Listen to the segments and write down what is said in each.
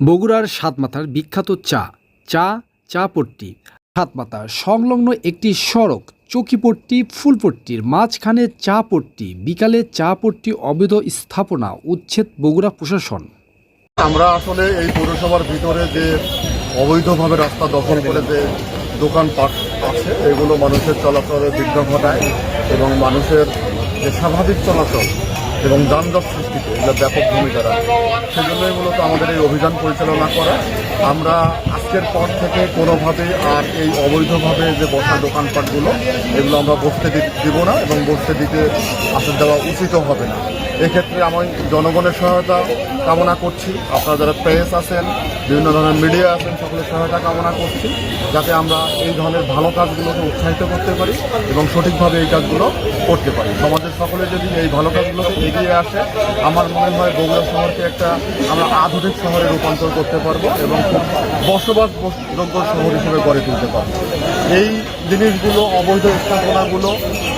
বগুড়ার সাতমাথার বিখ্যাত চা চা চা পট্টি সাতমাথা সংলগ্ন একটি সড়ক, চকিপট্টি, ফুলপট্টির মাঝখানে চা পট্টি বিকালে চা পট্টি অবৈধ স্থাপনা, উচ্ছেদ বগুড়া প্রশাসন। আমরা আসলে এই পৌরসভার ভিতরে যে অবৈধভাবে রাস্তা দখল করে যে দোকানপাট আছে, এগুলো মানুষের চলাচলে বিঘ্ন ঘটায় এবং মানুষের যে স্বাভাবিক চলাচল এবং যানজট সৃষ্টিতে এগুলো ব্যাপক ভূমিকা রাখে। সেজন্যই মূলত আমাদের এই অভিযান পরিচালনা করা। আমরা আজকের পর থেকে কোনোভাবে আর এই অবৈধভাবে যে বসা দোকানপাটগুলো, এগুলো আমরা বসতে দিব না এবং বসতে দিতে আসলে দেওয়া উচিতও হবে না। এক্ষেত্রে আমি জনগণের সহায়তা কামনা করছি। আপনারা যারা প্রেস আছেন, বিভিন্ন ধরনের মিডিয়া আছেন, সকলের সহায়তা কামনা করছি, যাতে আমরা এই ধরনের ভালো কাজগুলোকে উৎসাহিত করতে পারি এবং সঠিকভাবে এই কাজগুলো করতে পারি। সমাজের সকলে যদি এই ভালো কাজগুলোকে এগিয়ে আসে, আমার মনে হয় বগুড়া শহরকে একটা আমরা আধুনিক শহরে রূপান্তর করতে পারব এবং খুব বসবাসযোগ্য শহর হিসেবে গড়ে তুলতে পারব। এই জিনিসগুলো, অবৈধ স্থাপনাগুলো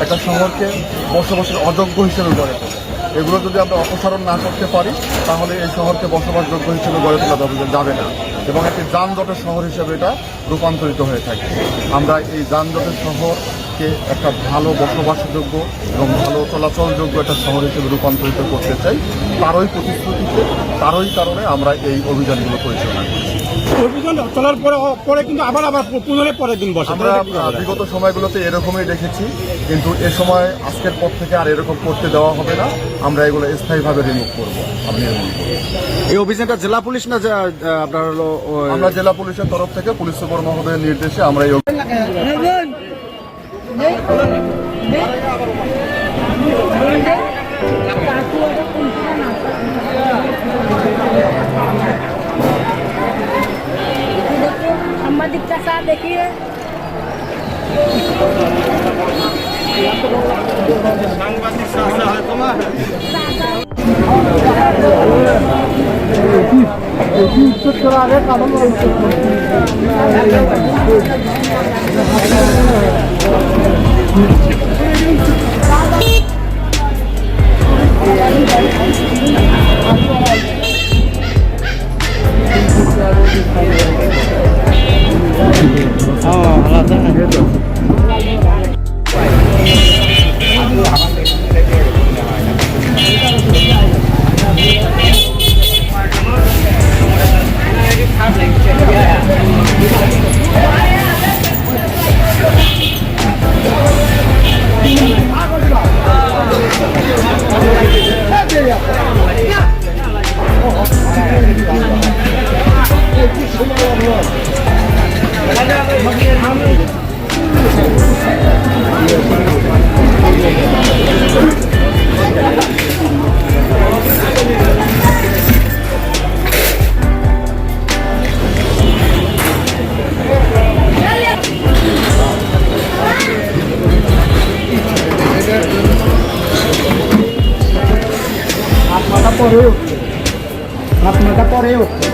একটা শহরকে বসবাসের অযোগ্য হিসেবে গড়ে তোলে। এগুলো যদি আমরা অপসারণ না করতে পারি, তাহলে এই শহরকে বসবাসযোগ্য হিসেবে গড়ে তোলা যাবে- না। এবং একটি যানজটের শহর হিসেবে এটা রূপান্তরিত হয়ে থাকে। আমরা এই যানজটের শহরকে একটা ভালো বসবাসযোগ্য এবং ভালো চলাচলযোগ্য একটা শহর হিসেবে রূপান্তরিত করতে চাই। তারই প্রতিশ্রুতিতে, তারই কারণে আমরা এই অভিযানগুলো পরিচালনা করি অভিযান চলার পরে পরে কিন্তু আবার আবার পুনরায় পরের দিন বসে। আমরা বিগত সময়গুলোতে এরকমই দেখেছি কিন্তু এ সময় আজকের পর থেকে আর এরকম করতে দেওয়া হবে না। আমরা এগুলো স্থায়ীভাবে রিমুভ করব এই অভিযানটা জেলা পুলিশ না যে, আপনার হলো আমরা জেলা পুলিশের তরফ থেকে পুলিশ সুপার মহোদয়ের নির্দেশে আমরা এই সাংবাদিক সাংবাদিক তোমার Oh, a lot. পরে উঠছে হাফ ঘন্টা পরে উঠছে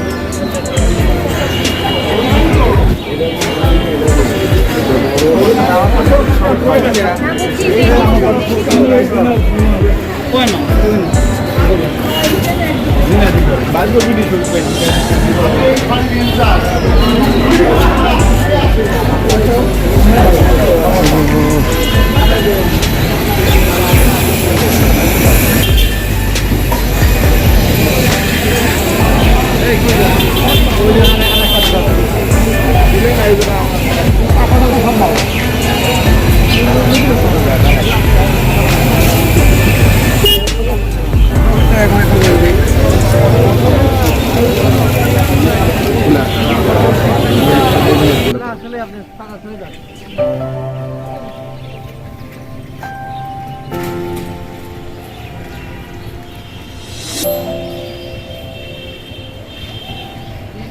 বাজগো ভিডিও শুরু করে